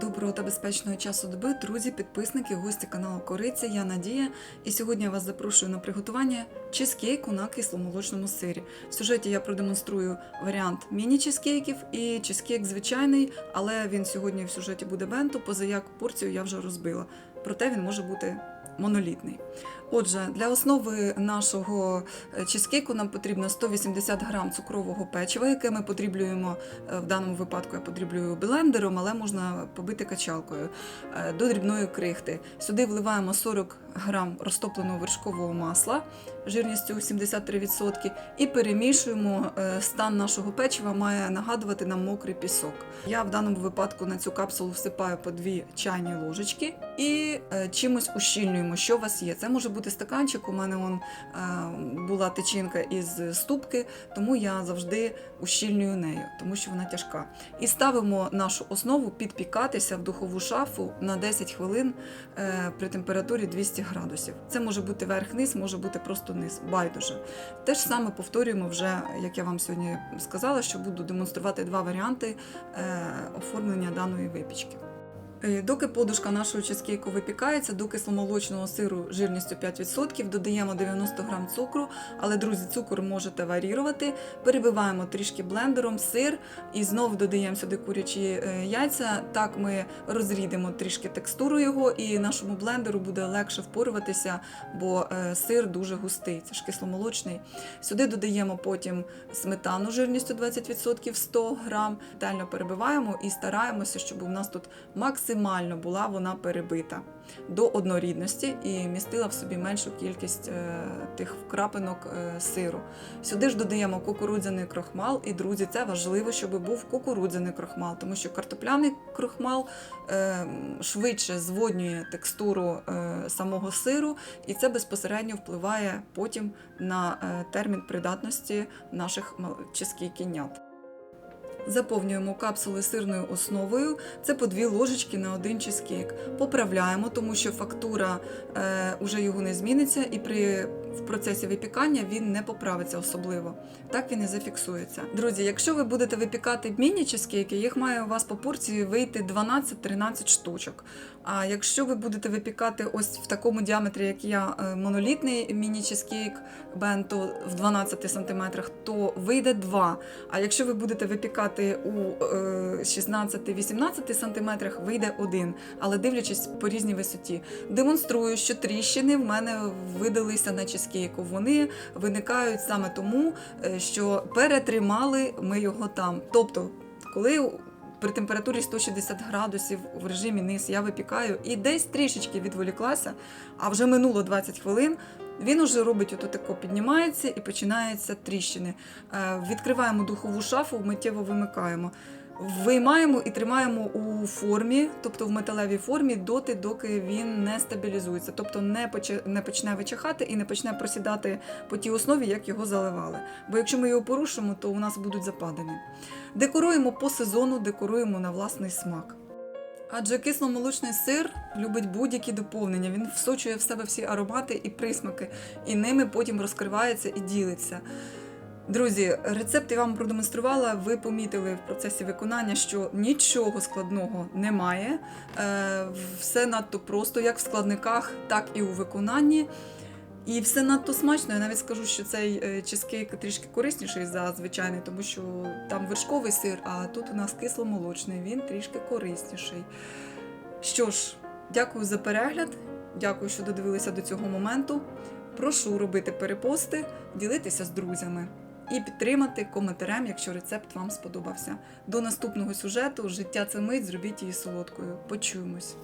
Доброго та безпечного часу доби, друзі, підписники, гості каналу Кориця. Я Надія. І сьогодні я вас запрошую на приготування чизкейку на кисломолочному сирі. В сюжеті я продемонструю варіант міні-чизкейків і чизкейк звичайний, але він сьогодні в сюжеті буде бенто, поза як порцію я вже розбила. Проте він може бути монолітний. Отже, для основи нашого е, чизкейку нам потрібно 180 грам цукрового печива, яке ми подріблюємо е, в даному випадку. Я подріблюю блендером, але можна побити качалкою е, до дрібної крихти. Сюди вливаємо 40 грам розтопленого вершкового масла жирністю 73% і перемішуємо. Стан нашого печива має нагадувати нам мокрий пісок. Я в даному випадку на цю капсулу всипаю по 2 чайні ложечки і чимось ущільнюємо, що у вас є. Це може бути стаканчик. У мене он, е, була тичинка із ступки, тому я завжди ущільнюю нею, тому що вона тяжка. І ставимо нашу основу підпікатися в духову шафу на 10 хвилин е, при температурі 200 градусів. Це може бути верх-низ, може бути просто низ, байдуже. Те ж саме повторюємо вже, як я вам сьогодні сказала, що буду демонструвати два варіанти е, оформлення даної випічки. Е, Доки подушка нашого чизкейку випікається, до кисломолочного сиру жирністю 5% додаємо 90 г цукру, але, друзі, цукор можете варірувати. Перебиваємо трішки блендером сир і знову додаємо сюди курячі е, яйця. Так ми розрідимо трішки текстуру його, і нашому блендеру буде легше впоруватися, бо е, сир дуже густий, це ж кисломолочний. Сюди додаємо потім сметану жирністю 20% 100 грам. Детально перебиваємо і стараємося, щоб у нас тут максимально була вона перебита до однорідності і містила в собі меншу кількість е, тих крапинок е, сиру. Сюди ж додаємо кукурудзяний крохмал, і друзі, це важливо, щоб був кукурудзяний крохмал, тому що картопляний крохмал е, швидше зводнює текстуру самого сиру, і це безпосередньо впливає потім на термін придатності наших чизкейкінят. Заповнюємо капсули сирною основою. Це по дві ложечки на один чизкейк. Поправляємо, тому що фактура е, уже його не зміниться, і при в процесі випікання він не поправиться особливо. Так він і зафіксується. Друзі, якщо ви будете випікати міні-чизкейки, їх має у вас по порції вийти 12-13 штучок. А якщо ви будете випікати ось в такому діаметрі, як я, е, монолітний міні-чизкейк бенто в 12 см, то вийде 2. А якщо ви будете випікати у е, 16-18 см, вийде 1, але дивлячись по різній висоті. Демонструю, що тріщини в мене видалися на чизкейку. Вони виникають саме тому, е, що перетримали ми його там. Тобто, коли при температурі 160 градусів в режимі низ я випікаю і десь трішечки відволіклася, а вже минуло 20 хвилин. Він уже робить ото тако, піднімається і починаються тріщини. Е, Відкриваємо духову шафу, миттєво вимикаємо. Виймаємо і тримаємо у формі, тобто в металевій формі, доти, доки він не стабілізується, тобто не почне вичахати і не почне просідати по тій основі, як його заливали. Бо якщо ми його порушимо, то у нас будуть западини. Декоруємо по сезону, декоруємо на власний смак. Адже кисломолочний сир любить будь-які доповнення. Він всочує в себе всі аромати і присмаки, і ними потім розкривається і ділиться. Друзі, рецепт я вам продемонструвала. Ви помітили в процесі виконання, що нічого складного немає. Е, Все надто просто, як в складниках, так і у виконанні. І все надто смачно. Я навіть скажу, що цей е, чизкейк трішки корисніший за звичайний, тому що там вершковий сир, а тут у нас кисломолочний, він трішки корисніший. Що ж, дякую за перегляд. Дякую, що додивилися до цього моменту. Прошу робити перепости, ділитися з друзями і підтримати коментарем, якщо рецепт вам сподобався. До наступного сюжету Життя це мить, зробіть її солодкою. Почуємось.